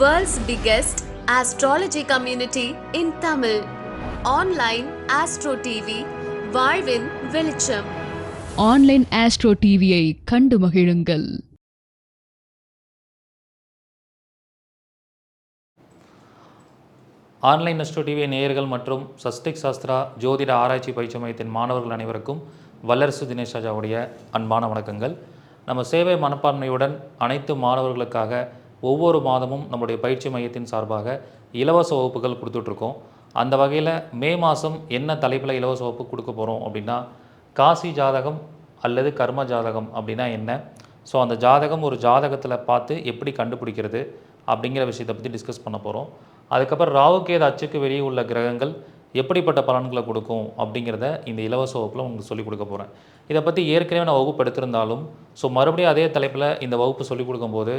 World's biggest astrology community in Tamil. Online Astro TV, வாழ்வின் வெளிச்சம். Online astro டிவியை கண்டு மகிழுங்கள். ஆன்லைன் அஸ்ட்ரோ டிவி நேயர்கள் மற்றும் சஸ்டிக் சாஸ்திரா ஜோதிட ஆராய்ச்சி பயிற்சி மையத்தின் மாணவர்கள் அனைவருக்கும் வல்லரசு தினேஷ் ராஜாவுடைய அன்பான வணக்கங்கள். நம்ம சேவை மனப்பான்மையுடன் அனைத்து மாணவர்களுக்காக ஒவ்வொரு மாதமும் நம்முடைய பயிற்சி மையத்தின் சார்பாக இலவச வகுப்புகள் கொடுத்துட்ருக்கோம். அந்த வகையில் மே மாதம் என்ன தலைப்பில் இலவச வகுப்பு கொடுக்க போகிறோம் அப்படின்னா காசி ஜாதகம் அல்லது கர்ம ஜாதகம் அப்படின்னா என்ன? ஸோ அந்த ஜாதகம் ஒரு ஜாதகத்தில் பார்த்து எப்படி கண்டுபிடிக்கிறது அப்படிங்கிற விஷயத்தை பற்றி டிஸ்கஸ் பண்ண போகிறோம் அதுக்கப்புறம் ராவுகேது அச்சுக்கு வெளியே உள்ள கிரகங்கள் எப்படிப்பட்ட பலன்களை கொடுக்கும் அப்படிங்கிறத இந்த இலவச வகுப்பில் உங்களுக்கு சொல்லிக் கொடுக்க போகிறேன் இதை பற்றி ஏற்கனவே நான் வகுப்பு எடுத்திருந்தாலும் ஸோ மறுபடியும் அதே தலைப்பில் இந்த வகுப்பு சொல்லிக் கொடுக்கும்போது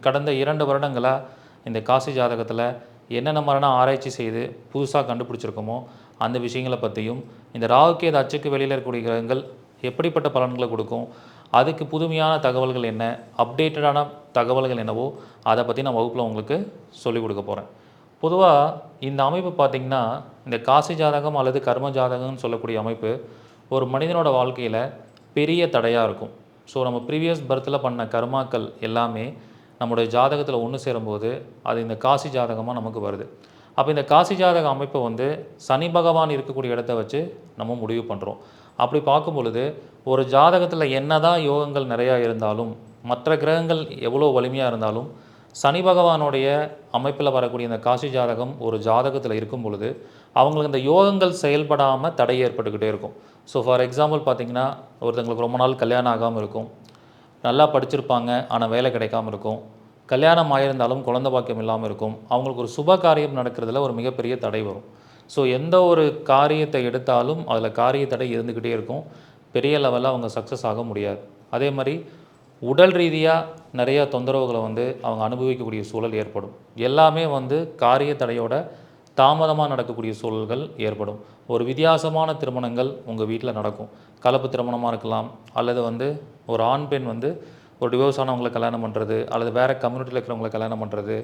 கடந்த இரண்டு வருடங்களாக இந்த காசி ஜாதகத்தில் என்னென்ன மாதிரியான ஆராய்ச்சி செய்து புதுசாக கண்டுபிடிச்சிருக்கோமோ அந்த விஷயங்களை பற்றியும் இந்த ராவுகேது அச்சுக்கு வெளியில் இருக்கக்கூடிய கிரகங்கள் எப்படிப்பட்ட பலன்களை கொடுக்கும் அதுக்கு புதுமையான தகவல்கள் என்ன அப்டேட்டடான தகவல்கள் என்னவோ அதை பற்றி நான் வகுப்பில் உங்களுக்கு சொல்லிக் கொடுக்க போகிறேன் பொதுவாக இந்த அமைப்பு பார்த்திங்கன்னா இந்த காசி ஜாதகம் அல்லது கர்ம ஜாதகம்னு சொல்லக்கூடிய அமைப்பு ஒரு மனிதனோட வாழ்க்கையில் பெரிய தடையாக இருக்கும். ஸோ நம்ம ப்ரீவியஸ் பர்த்தில் பண்ண கர்மாக்கள் எல்லாமே நம்முடைய ஜாதகத்தில் ஒன்று சேரும்போது அது இந்த காசி ஜாதகமாக நமக்கு வருது. அப்போ இந்த காசி ஜாதக அமைப்பை வந்து சனி பகவான் இருக்கக்கூடிய இடத்த வச்சு நம்ம முடிவு பண்ணுறோம் அப்படி பார்க்கும் பொழுது ஒரு ஜாதகத்தில் என்னதான் யோகங்கள் நிறையா இருந்தாலும் மற்ற கிரகங்கள் எவ்வளோ வலிமையாக இருந்தாலும் சனி பகவானுடைய அமைப்பில் வரக்கூடிய இந்த காசி ஜாதகம் ஒரு ஜாதகத்தில் இருக்கும் பொழுது அவங்களுக்கு இந்த யோகங்கள் செயல்படாமல் தடை ஏற்பட்டுக்கிட்டே இருக்கும். ஸோ ஃபார் எக்ஸாம்பிள் பார்த்திங்கன்னா ஒருத்தங்களுக்கு ரொம்ப நாள் கல்யாணம் ஆகாமல் இருக்கும். நல்லா படிச்சிருப்பாங்க ஆனால் வேலை கிடைக்காம இருக்கும். கல்யாணம் ஆயிருந்தாலும் குழந்த பாக்கியம் இல்லாமல் இருக்கும். அவங்களுக்கு ஒரு சுப காரியம் நடக்கிறதுல ஒரு மிகப்பெரிய தடை வரும். ஸோ எந்த ஒரு காரியத்தை எடுத்தாலும் அதில் காரிய தடை இருந்துக்கிட்டே இருக்கும். பெரிய லெவலில் அவங்க சக்ஸஸ் ஆக முடியாது. அதே மாதிரி உடல் ரீதியாக நிறைய தொந்தரவுகளை வந்து அவங்க அனுபவிக்கக்கூடிய சூழல் ஏற்படும். எல்லாமே வந்து காரிய தடையோட தாமதமாக நடக்கக்கூடிய சூழல்கள் ஏற்படும். ஒரு வித்தியாசமான திருமணங்கள் உங்கள் வீட்டில் நடக்கும். கலப்பு திருமணமாக இருக்கலாம் அல்லது வந்து ஒரு ஆண் பெண் வந்து ஒரு டிவோர்ஸ் ஆனவங்களை கல்யாணம் பண்ணுறது அல்லது வேறு கம்யூனிட்டியில் இருக்கிறவங்களை கல்யாணம் பண்ணுறது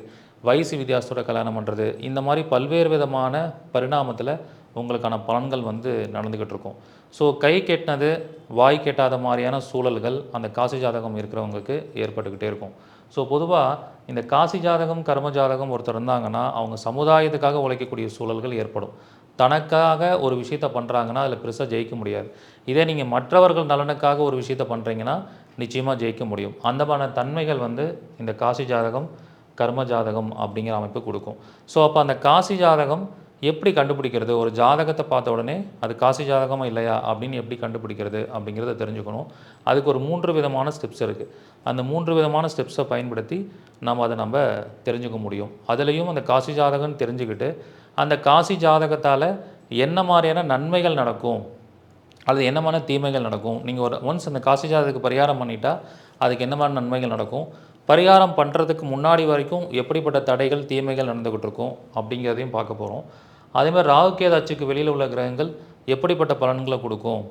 வயசு வித்தியாசத்தோட கல்யாணம் பண்ணுறது இந்த மாதிரி பல்வேறு விதமான பரிணாமத்தில் உங்களுக்கான பலன்கள் வந்து நடந்துக்கிட்டு இருக்கும் ஸோ கை கெட்டினது வாய் கெட்டாத மாதிரியான சூழல்கள் அந்த காசி ஜாதகம் இருக்கிறவங்களுக்கு ஏற்பட்டுக்கிட்டே இருக்கும். ஸோ பொதுவாக இந்த காசி ஜாதகம் கர்ம ஜாதகம் ஒருத்தர் இருந்தாங்கன்னா அவங்க சமுதாயத்துக்காக உழைக்கக்கூடிய சூழல்கள் ஏற்படும். தனக்காக ஒரு விஷயத்தை பண்ணுறாங்கன்னா அதில் பெருசாக ஜெயிக்க முடியாது. இதே நீங்கள் மற்றவர்கள் நலனுக்காக ஒரு விஷயத்தை பண்ணுறீங்கன்னா நிச்சயமாக ஜெயிக்க முடியும். அந்த மாதிரி தன்மைகள் வந்து இந்த காசி ஜாதகம் கர்ம ஜாதகம் அப்படிங்கிற அமைப்பு கொடுக்கும். ஸோ அப்போ அந்த காசி ஜாதகம் எப்படி கண்டுபிடிக்கிறது? ஒரு ஜாதகத்தை பார்த்த உடனே அது காசி ஜாதகமாக இல்லையா? அப்படின்னு எப்படி கண்டுபிடிக்கிறது அப்படிங்கிறத தெரிஞ்சுக்கணும். அதுக்கு ஒரு மூன்று விதமான ஸ்டெப்ஸ் இருக்குது அந்த மூன்று விதமான ஸ்டெப்ஸை பயன்படுத்தி நம்ம அதை நம்ம தெரிஞ்சுக்க முடியும். அதுலேயும் அந்த காசி ஜாதகம்னு தெரிஞ்சுக்கிட்டு அந்த காசி ஜாதகத்தால் என்ன மாதிரியான நன்மைகள் நடக்கும்? அது என்ன தீமைகள் நடக்கும்? நீங்கள் ஒரு ஒன்ஸ் அந்த காசி ஜாதகத்துக்கு பரிகாரம் பண்ணிட்டா அதுக்கு என்ன மாதிரி நன்மைகள் நடக்கும்? பரிகாரம் பண்ணுறதுக்கு முன்னாடி வரைக்கும் எப்படிப்பட்ட தடைகள் தீமைகள் நடந்துக்கிட்டு இருக்கும் அப்படிங்கிறதையும் பார்க்க போகிறோம் அதேமாதிரி ராகுகேது அச்சுக்கு வெளியில் உள்ள கிரகங்கள் எப்படிப்பட்ட பலன்களை கொடுக்கும்?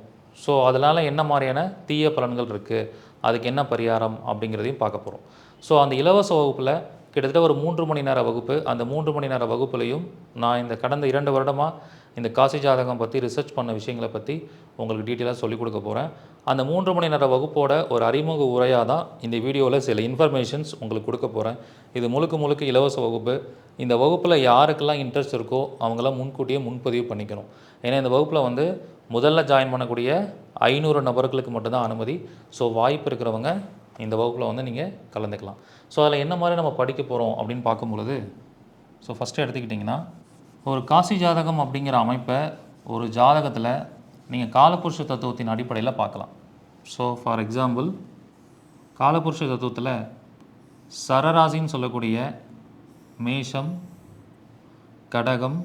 ஸோ அதனால் என்ன மாதிரியான தீய பலன்கள் இருக்குது அதுக்கு என்ன பரிகாரம் அப்படிங்கிறதையும் பார்க்க போகிறோம் ஸோ அந்த இலவச வகுப்பில் கிட்டத்தட்ட ஒரு மூன்று மணி நேர வகுப்பு. அந்த மூன்று மணி நேர வகுப்புலையும் நான் இந்த கடந்த இரண்டு வருடமாக இந்த காசி ஜாதகம் பற்றி ரிசர்ச் பண்ண விஷயங்களை பற்றி உங்களுக்கு டீட்டெயிலாக சொல்லிக் கொடுக்க போகிறேன் அந்த மூன்று மணி நேர வகுப்போட ஒரு அறிமுக உரையாக தான் இந்த வீடியோவில் சில இன்ஃபர்மேஷன்ஸ் உங்களுக்கு கொடுக்க போகிறேன் இது முழுக்க முழுக்க இலவச வகுப்பு. இந்த வகுப்பில் யாருக்கெல்லாம் இன்ட்ரெஸ்ட் இருக்கோ அவங்களாம் முன்கூட்டியே முன்பதிவு பண்ணிக்கணும். ஏன்னா இந்த வகுப்பில் வந்து முதல்ல ஜாயின் பண்ணக்கூடிய ஐநூறு நபர்களுக்கு மட்டும்தான் அனுமதி. ஸோ வாய்ப்பு இருக்கிறவங்க இந்த வகுப்பில் வந்து நீங்கள் கலந்துக்கலாம். ஸோ அதில் என்ன மாதிரி நம்ம படிக்க போகிறோம் அப்படின்னு பார்க்கும்பொழுது ஸோ ஃபஸ்ட்டு எடுத்துக்கிட்டிங்கன்னா ஒரு காசி ஜாதகம் அப்படிங்கிற அமைப்பை ஒரு ஜாதகத்தில் நீங்கள் காலபுருஷ தத்துவத்தின் அடிப்படையில் பார்க்கலாம். ஸோ ஃபார் எக்ஸாம்பிள் காலபுருஷ தத்துவத்தில் சரராசின்னு சொல்லக்கூடிய மேஷம் கடகம்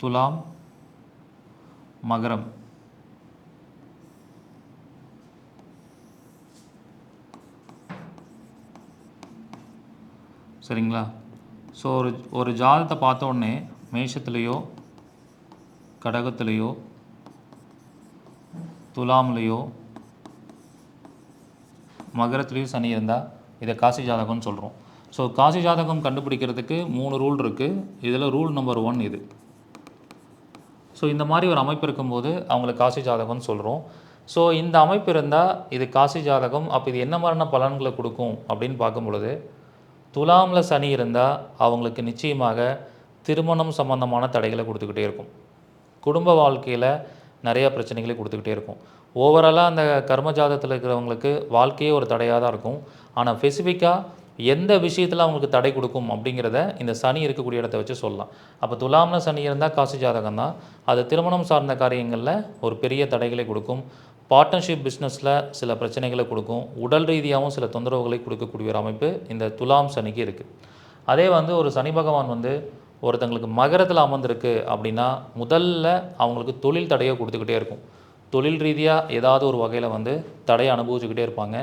துலாம் மகரம். சரிங்களா? ஸோ ஒரு ஒரு ஜாதத்தை பார்த்த உடனே மேஷத்துலேயோ கடகத்துலேயோ துலாம்லேயோ மகரத்துலேயும் சனி இருந்தால் இதை காசி ஜாதகம்னு சொல்கிறோம் ஸோ காசி ஜாதகம் கண்டுபிடிக்கிறதுக்கு மூணு ரூல் இருக்குது இதில் ரூல் நம்பர் ஒன் இது. ஸோ இந்த மாதிரி ஒரு அமைப்பு இருக்கும்போது அவங்களுக்கு காசி ஜாதகம்னு சொல்கிறோம் ஸோ இந்த அமைப்பு இருந்தால் இது காசி ஜாதகம் அப்போ இது என்ன மாதிரியான பலன்களை கொடுக்கும் அப்படின்னு பார்க்கும் பொழுது துலாமில் சனி இருந்தால் அவங்களுக்கு நிச்சயமாக திருமணம் சம்பந்தமான தடைகளை கொடுத்துக்கிட்டே இருக்கும். குடும்ப வாழ்க்கையில் நிறைய பிரச்சனைகளை கொடுத்துக்கிட்டே இருக்கும். ஓவராலாக அந்த கர்ம ஜாதகத்தில் இருக்கிறவங்களுக்கு வாழ்க்கையே ஒரு தடையாக தான் இருக்கும். ஆனால் ஸ்பெசிஃபிக்காக எந்த விஷயத்தில் அவங்களுக்கு தடை கொடுக்கும் அப்படிங்கிறத இந்த சனி இருக்கக்கூடிய இடத்த வச்சு சொல்லலாம். அப்போ துலாம்ல சனி இருந்தால் காசு ஜாதகம் தான். அது திருமணம் சார்ந்த காரியங்களில் ஒரு பெரிய தடைகளை கொடுக்கும். பார்ட்னர்ஷிப் பிஸ்னஸில் சில பிரச்சனைகளை கொடுக்கும். உடல் ரீதியாகவும் சில தொந்தரவுகளை கொடுக்கக்கூடிய ஒரு அமைப்பு இந்த துலாம் சனிக்கு இருக்குது அதே வந்து ஒரு சனி பகவான் வந்து ஒருத்தங்களுக்கு மகரத்தில் அமர்ந்திருக்கு அப்படின்னா முதல்ல அவங்களுக்கு தொழில் தடையை கொடுத்துக்கிட்டே இருக்கும். தொழில் ரீதியாக ஏதாவது ஒரு வகையில் வந்து தடையை அனுபவிச்சுக்கிட்டே இருப்பாங்க.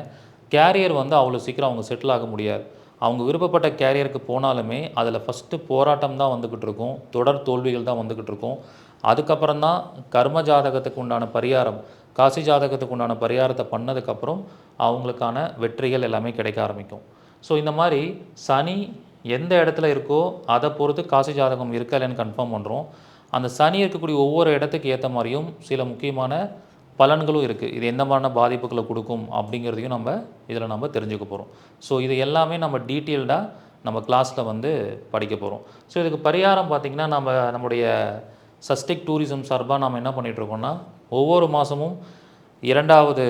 கேரியர் வந்து அவ்வளோ சீக்கிரம் அவங்க செட்டில் ஆக முடியாது. அவங்க விருப்பப்பட்ட கேரியருக்கு போனாலுமே அதில் ஃபஸ்ட்டு போராட்டம் தான் வந்துக்கிட்டு இருக்கும். தொடர் தோல்விகள் தான் வந்துக்கிட்டு இருக்கும். அதுக்கப்புறம் தான் கர்ம ஜாதகத்துக்கு உண்டான பரிகாரம் காசி ஜாதகத்துக்கு உண்டான பரிகாரத்தை பண்ணதுக்கப்புறம் அவங்களுக்கான வெற்றிகள் எல்லாமே கிடைக்க ஆரம்பிக்கும். ஸோ இந்த மாதிரி சனி எந்த இடத்துல இருக்கோ அதை பொறுத்து காசி ஜாதகம் இருக்கா இல்லைன்னு கன்ஃபார்ம் பண்ணுறோம் அந்த சனி இருக்கக்கூடிய ஒவ்வொரு இடத்துக்கு ஏற்ற மாதிரியும் சில முக்கியமான பலன்களும் இருக்குது இது எந்த மாதிரியான பாதிப்புகளை கொடுக்கும் அப்படிங்கிறதையும் நம்ம இதில் நம்ம தெரிஞ்சுக்க போகிறோம் ஸோ இது எல்லாமே நம்ம டீட்டெயில்டாக நம்ம கிளாஸில் வந்து படிக்க போகிறோம் ஸோ இதுக்கு பரிகாரம் பார்த்திங்கன்னா நம்ம நம்முடைய சஸ்டிக் டூரிசம் சார்பாக நம்ம என்ன பண்ணிகிட்ருக்கோம்னா ஒவ்வொரு மாதமும் இரண்டாவது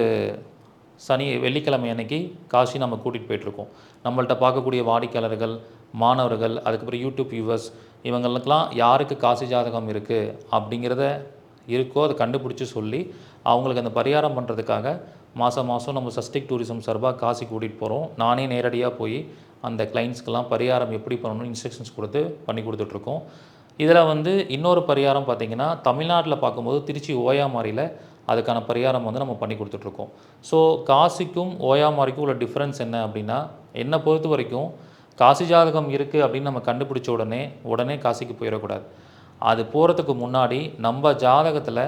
சனி வெள்ளிக்கிழமை அன்னைக்கு காசி நம்ம கூட்டிகிட்டு போயிட்டுருக்கோம் நம்மள்ட்ட பார்க்கக்கூடிய வாடிக்கையாளர்கள் மாணவர்கள் அதுக்கப்புறம் யூடியூப் வியூவர்ஸ் இவங்களுக்கெல்லாம் யாருக்கு காசி ஜாதகம் இருக்குது அப்படிங்கிறத இருக்கோ அதை கண்டுபிடிச்சி சொல்லி அவங்களுக்கு அந்த பரிகாரம் பண்ணுறதுக்காக மாதம் மாதம் நம்ம சஸ்டிக் டூரிசம் சார்பாக காசி கூட்டிகிட்டு போகிறோம் நானே நேரடியாக போய் அந்த கிளைண்ட்ஸ்க்கெல்லாம் பரிகாரம் எப்படி பண்ணணும்னு இன்ஸ்ட்ரக்ஷன்ஸ் கொடுத்து பண்ணி கொடுத்துட்ருக்கோம் இதில் வந்து இன்னொரு பரிகாரம் பார்த்திங்கன்னா தமிழ்நாட்டில் பார்க்கும்போது திருச்சி ஓயாமாரியில் அதுக்கான பரிகாரம் வந்து நம்ம பண்ணி கொடுத்துட்ருக்கோம் ஸோ காசிக்கும் ஓயாமாரிக்கும் உள்ள டிஃப்ரென்ஸ் என்ன அப்படின்னா என்னை பொறுத்த வரைக்கும் காசி ஜாதகம் இருக்குது அப்படின்னு நம்ம கண்டுபிடிச்ச உடனே உடனே காசிக்கு போயிடக்கூடாது. அது போகிறதுக்கு முன்னாடி நம்ம ஜாதகத்தில்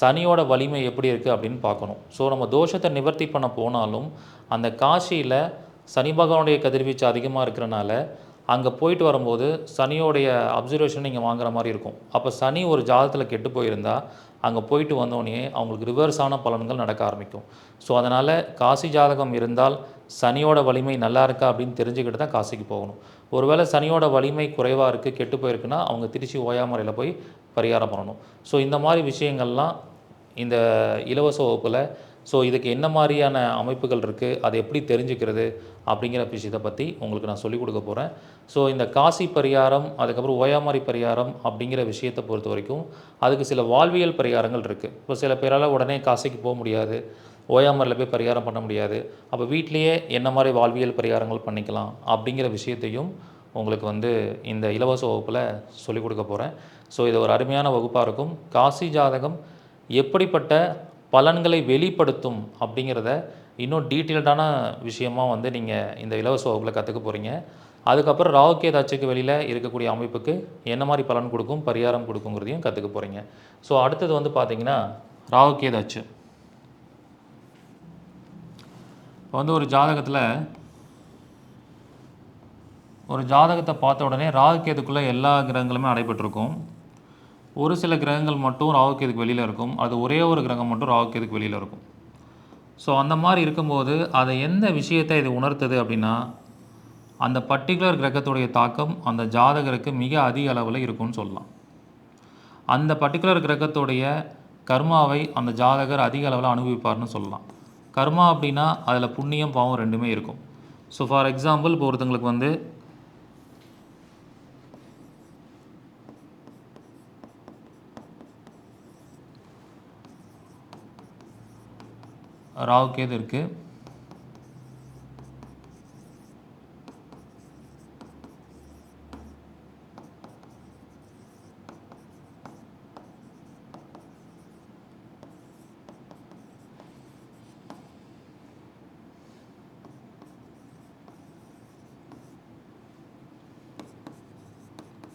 சனியோட வலிமை எப்படி இருக்குது அப்படின்னு பார்க்கணும். ஸோ நம்ம தோஷத்தை நிவர்த்தி பண்ண போனாலும் அந்த காசியில் சனி பகவானுடைய கதிர்வீச்சு அதிகமாக இருக்கிறனால அங்கே போயிட்டு வரும்போது சனியோடைய அப்சர்வேஷன் நீங்கள் வாங்குற மாதிரி இருக்கும். அப்போ சனி ஒரு ஜாதகத்தில் கெட்டு போயிருந்தால் அங்கே போயிட்டு வந்தோடனே அவங்களுக்கு ரிவர்ஸான பலன்கள் நடக்க ஆரம்பிக்கும். ஸோ அதனால் காசி ஜாதகம் இருந்தால் சனியோட வலிமை நல்லா இருக்கா அப்படின்னு தெரிஞ்சுக்கிட்டு தான் காசிக்கு போகணும். ஒருவேளை சனியோட வலிமை குறைவாக இருக்குது கெட்டு போயிருக்குன்னா அவங்க திருச்சி ஓயாமறையில் போய் பரிகாரம் பண்ணணும். ஸோ இந்த மாதிரி விஷயங்கள்லாம் இந்த இலவச வகுப்பில் ஸோ இதுக்கு என்ன மாதிரியான அமைப்புகள் இருக்குது அதை எப்படி தெரிஞ்சுக்கிறது? அப்படிங்கிற விஷயத்தை பற்றி உங்களுக்கு நான் சொல்லிக் கொடுக்க போகிறேன் ஸோ இந்த காசி பரிகாரம் அதுக்கப்புறம் ஓயாமாரி பரிகாரம் அப்படிங்கிற விஷயத்தை பொறுத்த வரைக்கும் அதுக்கு சில வாழ்வியல் பரிகாரங்கள் இருக்குது இப்போ சில பேரால் உடனே காசிக்கு போக முடியாது. ஓயாமரில் போய் பரிகாரம் பண்ண முடியாது. அப்போ வீட்லேயே என்ன மாதிரி வாழ்வியல் பரிகாரங்கள் பண்ணிக்கலாம் அப்படிங்கிற விஷயத்தையும் உங்களுக்கு வந்து இந்த இலவச வகுப்பில் சொல்லிக் கொடுக்க போகிறேன் ஸோ இது ஒரு அருமையான வகுப்பாக இருக்கும். காசி ஜாதகம் எப்படிப்பட்ட பலன்களை வெளிப்படுத்தும் அப்படிங்கிறத இன்னும் டீட்டெயில்டான விஷயமா வந்து நீங்கள் இந்த இலவச வகுப்பில் கற்றுக்க போகிறீங்க அதுக்கப்புறம் ராகுகேது தாட்சிக்கு வெளியில் இருக்கக்கூடிய அமைப்புக்கு என்ன மாதிரி பலன் கொடுக்கும் பரிகாரம் கொடுக்குங்கிறதையும் கற்றுக்க போகிறீங்க ஸோ அடுத்தது வந்து பார்த்தீங்கன்னா ராகுகேது அச்சு. இப்போ வந்து ஒரு ஜாதகத்தில் ஒரு ஜாதகத்தை பார்த்த உடனே ராகுகேதுக்குள்ளே எல்லா கிரகங்களுமே அடைபட்டிருக்கும். ஒரு சில கிரகங்கள் மட்டும் ராகுக்கேதுக்கு வெளியில் இருக்கும். அது ஒரே ஒரு கிரகம் மட்டும் ராகுக்கேதுக்கு வெளியில் இருக்கும். ஸோ அந்த மாதிரி இருக்கும்போது அதை எந்த விஷயத்தை இது உணர்த்துது அப்படின்னா அந்த பர்டிகுலர் கிரகத்துடைய தாக்கம் அந்த ஜாதகருக்கு மிக அதிக அளவில் இருக்கும்னு சொல்லலாம். அந்த பர்டிகுலர் கிரகத்துடைய கர்மாவை அந்த ஜாதகர் அதிக அளவில் அனுபவிப்பார்னு சொல்லலாம். கர்மா அப்படின்னா அதில் புண்ணியம் பாவம் ரெண்டுமே இருக்கும். ஸோ ஃபார் எக்ஸாம்பிள் இப்போ ஒருத்தங்களுக்கு வந்து ராகு கேது இருக்குது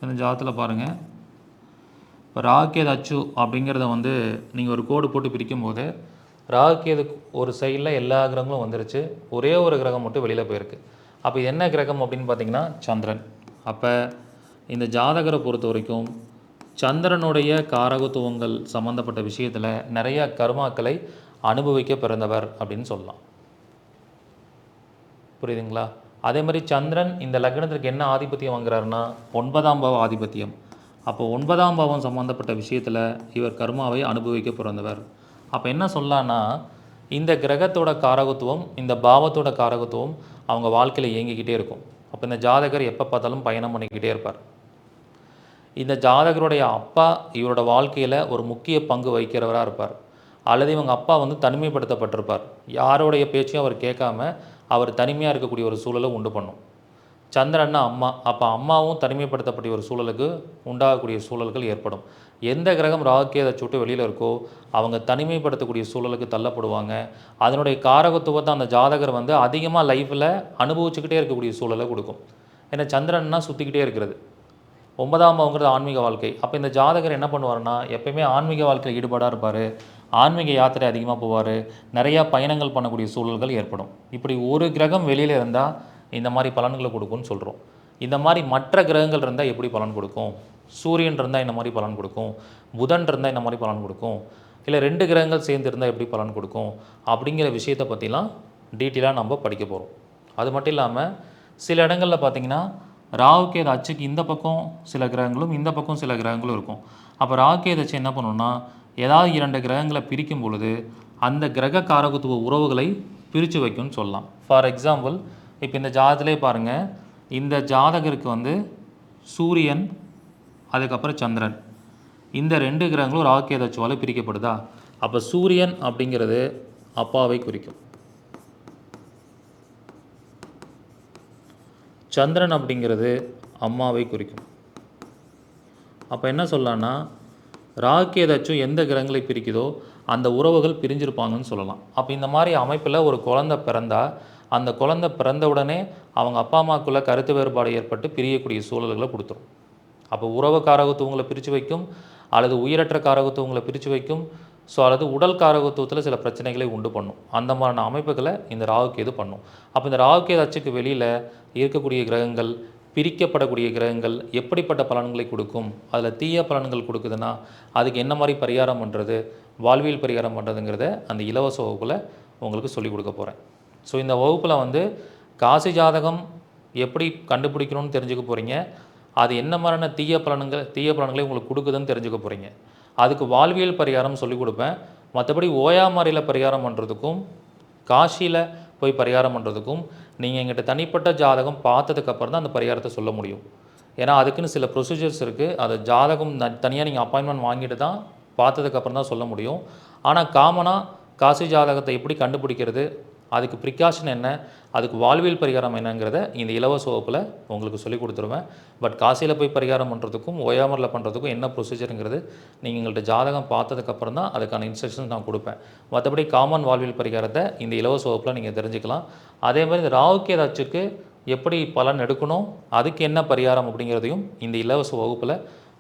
இந்த ஜாதத்தில் பாருங்கள் இப்போ ராகேது அச்சு அப்படிங்கிறத வந்து நீங்கள் ஒரு கோடு போட்டு பிரிக்கும் போது ராகேது ஒரு சைடில் எல்லா கிரகங்களும் வந்துருச்சு. ஒரே ஒரு கிரகம் மட்டும் வெளியில் போயிருக்கு. அப்போ இது என்ன கிரகம் அப்படின்னு பார்த்தீங்கன்னா சந்திரன். அப்போ இந்த ஜாதகரை பொறுத்த வரைக்கும் சந்திரனுடைய காரகத்துவங்கள் சம்மந்தப்பட்ட விஷயத்தில் நிறைய கர்மாக்களை அனுபவிக்க பிறந்தவர் அப்படின்னு சொல்லலாம். புரியுதுங்களா? அதே மாதிரி சந்திரன் இந்த லக்னத்திற்கு என்ன ஆதிபத்தியம் வாங்குறாருன்னா ஒன்பதாம் பாவ ஆதிபத்தியம். அப்போ ஒன்பதாம் பாவம் சம்மந்தப்பட்ட விஷயத்தில் இவர் கர்மாவை அனுபவிக்க பிறந்தவர். அப்போ என்ன சொல்லலான்னா இந்த கிரகத்தோட காரகத்துவம் இந்த பாவத்தோட காரகத்துவம் அவங்க வாழ்க்கையில் இயங்கிக்கிட்டே இருக்கும். அப்போ இந்த ஜாதகர் எப்போ பார்த்தாலும் பயணம் பண்ணிக்கிட்டே இருப்பார். இந்த ஜாதகருடைய அப்பா இவரோட வாழ்க்கையில் ஒரு முக்கிய பங்கு வகிக்கிறவராக இருப்பார். அல்லது இவங்க அப்பா வந்து தனிமைப்படுத்தப்பட்டிருப்பார். யாருடைய பேச்சையும் அவர் கேட்காம அவர் தனிமையாக இருக்கக்கூடிய ஒரு சூழலை உண்டு பண்ணும். சந்திரன்னா அம்மா. அப்போ அம்மாவும் தனிமைப்படுத்தப்பட்ட ஒரு சூழலுக்கு உண்டாகக்கூடிய சூழல்கள் ஏற்படும். எந்த கிரகம் ராகுக்கேதை சுட்டு வெளியில் இருக்கோ அவங்க தனிமைப்படுத்தக்கூடிய சூழலுக்கு தள்ளப்படுவாங்க. அதனுடைய காரகத்துவத்தை அந்த ஜாதகர் வந்து அதிகமாக லைஃப்பில் அனுபவிச்சுக்கிட்டே இருக்கக்கூடிய சூழலை கொடுக்கும். ஏன்னா சந்திரன்னா சுற்றிக்கிட்டே இருக்கிறது. ஒன்பதாம் பாவங்கிறது ஆன்மீக வாழ்க்கை. அப்போ இந்த ஜாதகர் என்ன பண்ணுவார்னா எப்பயுமே ஆன்மீக வாழ்க்கையில் ஈடுபாடாக இருப்பார். ஆன்மீக யாத்திரை அதிகமாக போவார். நிறையா பயணங்கள் பண்ணக்கூடிய சூழல்கள் ஏற்படும். இப்படி ஒரு கிரகம் வெளியில் இருந்தால் இந்த மாதிரி பலன்களை கொடுக்கும்னு சொல்கிறோம் இந்த மாதிரி மற்ற கிரகங்கள் இருந்தால் எப்படி பலன் கொடுக்கும்? சூரியன் இருந்தால் இந்த மாதிரி பலன் கொடுக்கும். புதன் இருந்தால் இந்த மாதிரி பலன் கொடுக்கும். இல்லை ரெண்டு கிரகங்கள் சேர்ந்து இருந்தால் எப்படி பலன் கொடுக்கும்? அப்படிங்கிற விஷயத்தை பற்றிலாம் டீட்டெயிலாக நம்ம படிக்க போகிறோம் அது மட்டும் இல்லாமல் சில இடங்களில் பார்த்தீங்கன்னா ராகுகேது அச்சுக்கு இந்த பக்கம் சில கிரகங்களும் இந்த பக்கம் சில கிரகங்களும் இருக்கும். அப்போ ராகுகேது அச்சு என்ன பண்ணணும்னா ஏதாவது இரண்டு கிரகங்களை பிரிக்கும் பொழுது அந்த கிரக காரகத்துவ உறவுகளை பிரித்து வைக்கும்னு சொல்லலாம். ஃபார் எக்ஸாம்பிள் இப்போ இந்த ஜாதகத்திலே பாருங்கள் இந்த ஜாதகருக்கு வந்து சூரியன் அதுக்கப்புறம் சந்திரன். இந்த ரெண்டு கிரகங்களும் ராகுகேது அச்சுவால் பிரிக்கப்படுதா? அப்போ சூரியன் அப்படிங்கிறது அப்பாவை குறிக்கும். சந்திரன் அப்படிங்கிறது அம்மாவை குறிக்கும். அப்போ என்ன சொல்லலாம்னா ராகு ஏதாச்சும் எந்த கிரகங்களை பிரிக்குதோ அந்த உறவுகள் பிரிஞ்சிருப்பாங்கன்னு சொல்லலாம். அப்போ இந்த மாதிரி அமைப்பில் ஒரு குழந்தை பிறந்தா அந்த குழந்தை பிறந்த உடனே அவங்க அப்பா அம்மாக்குள்ளே கருத்து வேறுபாடு ஏற்பட்டு பிரியக்கூடிய சூழல்களை கொடுத்துரும். அப்போ உறவு காரகத்துவங்களை பிரித்து வைக்கும் அல்லது உயிரற்ற காரகத்துவங்களை பிரித்து வைக்கும் ஸோ அல்லது உடல் காரகத்துவத்தில் சில பிரச்சனைகளை உண்டு பண்ணும். அந்த மாதிரியான அமைப்புகளை இந்த ராகுக்கேது பண்ணும். அப்போ இந்த ராகுக்கேது அச்சுக்கு வெளியில் இருக்கக்கூடிய கிரகங்கள் பிரிக்கப்படக்கூடிய கிரகங்கள் எப்படிப்பட்ட பலன்களை கொடுக்கும்? அதில் தீய பலன்கள் கொடுக்குதுன்னா அதுக்கு என்ன மாதிரி பரிகாரம் பண்ணுறது வாழ்வியல் பரிகாரம் பண்ணுறதுங்கிறத அந்த இலவச வகுப்பில் உங்களுக்கு சொல்லிக் கொடுக்க போகிறேன் ஸோ இந்த வகுப்பில் வந்து காசி ஜாதகம் எப்படி கண்டுபிடிக்கணும்னு தெரிஞ்சுக்க போகிறீங்க அது என்ன மாதிரியான தீய பலன்கள் தீய பலன்களை உங்களுக்கு கொடுக்குதுன்னு தெரிஞ்சுக்க போகிறீங்க அதுக்கு வாழ்வியல் பரிகாரம் சொல்லிக் கொடுப்பேன். மற்றபடி ஓயாமறையில் பரிகாரம் பண்ணுறதுக்கும் காசியில் போய் பரிகாரம் பண்ணுறதுக்கும் நீங்கள் எங்கிட்ட தனிப்பட்ட ஜாதகம் பார்த்ததுக்கப்புறம் தான் அந்த பரிகாரத்தை சொல்ல முடியும். ஏன்னா அதுக்குன்னு சில ப்ரொசீஜர்ஸ் இருக்குது அது ஜாதகம் தனியாக நீங்கள் அப்பாயின்மெண்ட் வாங்கிட்டு தான் பார்த்ததுக்கப்புறம் தான் சொல்ல முடியும். ஆனால் காமனாக காசி ஜாதகத்தை எப்படி கண்டுபிடிக்கிறது அதுக்கு ப்ரிகாஷன் என்ன? அதுக்கு வாழ்வியல் பரிகாரம் என்னங்கிறத இந்த இலவச வகுப்பில் உங்களுக்கு சொல்லி கொடுத்துருவேன். பட் காசியில் போய் பரிகாரம் பண்ணுறதுக்கும் ஓயாமரில் பண்ணுறதுக்கும் என்ன ப்ரொசீஜருங்கிறது நீங்கள் எங்கள்கிட்ட ஜாதகம் பார்த்ததுக்கப்புறம் தான் அதுக்கான இன்ஸ்ட்ரக்ஷன்ஸ் நான் கொடுப்பேன். மற்றபடி காமன் வாழ்வியல் பரிகாரத்தை இந்த இலவச வகுப்பில் நீங்கள் தெரிஞ்சுக்கலாம். அதே மாதிரி இந்த ராவுக்கேது அச்சுக்கு எப்படி பலன் எடுக்கணும் அதுக்கு என்ன பரிகாரம் அப்படிங்கிறதையும் இந்த இலவச வகுப்பில்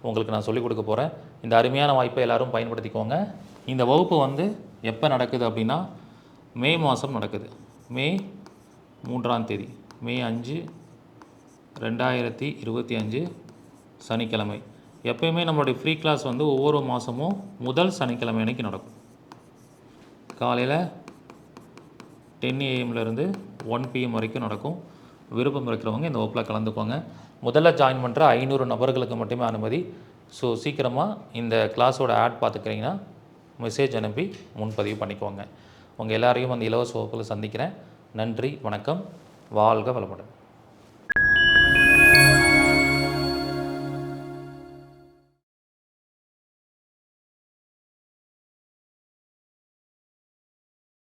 உங்களுக்கு நான் சொல்லிக் கொடுக்க போகிறேன் இந்த அருமையான வாய்ப்பை எல்லாரும் பயன்படுத்திக்கோங்க. இந்த வகுப்பு வந்து எப்போ நடக்குது அப்படின்னா மே மாதம் நடக்குது. மே மூன்றாம் தேதி. மே அஞ்சு ரெண்டாயிரத்தி இருபத்தி அஞ்சு சனிக்கிழமை. எப்பயுமே நம்மளுடைய ஃப்ரீ கிளாஸ் வந்து ஒவ்வொரு மாதமும் முதல் சனிக்கிழமை அன்னைக்கு நடக்கும். காலையில் டென் ஏஎம்லேருந்து ஒன் பிஎம் வரைக்கும் நடக்கும். விருப்பம் இருக்கிறவங்க இந்த வகுப்பில் கலந்துக்கோங்க. முதல்ல ஜாயின் பண்ணுற ஐநூறு நபர்களுக்கு மட்டுமே அனுமதி. ஸோ சீக்கிரமாக இந்த கிளாஸோட ஆட் பார்த்துக்கிறீங்கன்னா மெசேஜ் அனுப்பி முன்பதிவு பண்ணிக்கோங்க. உங்கள் எல்லாரையும் அந்த இலவச வகுப்பில் சந்திக்கிறேன். நன்றி வணக்கம். வாழ்க வளமுடன்.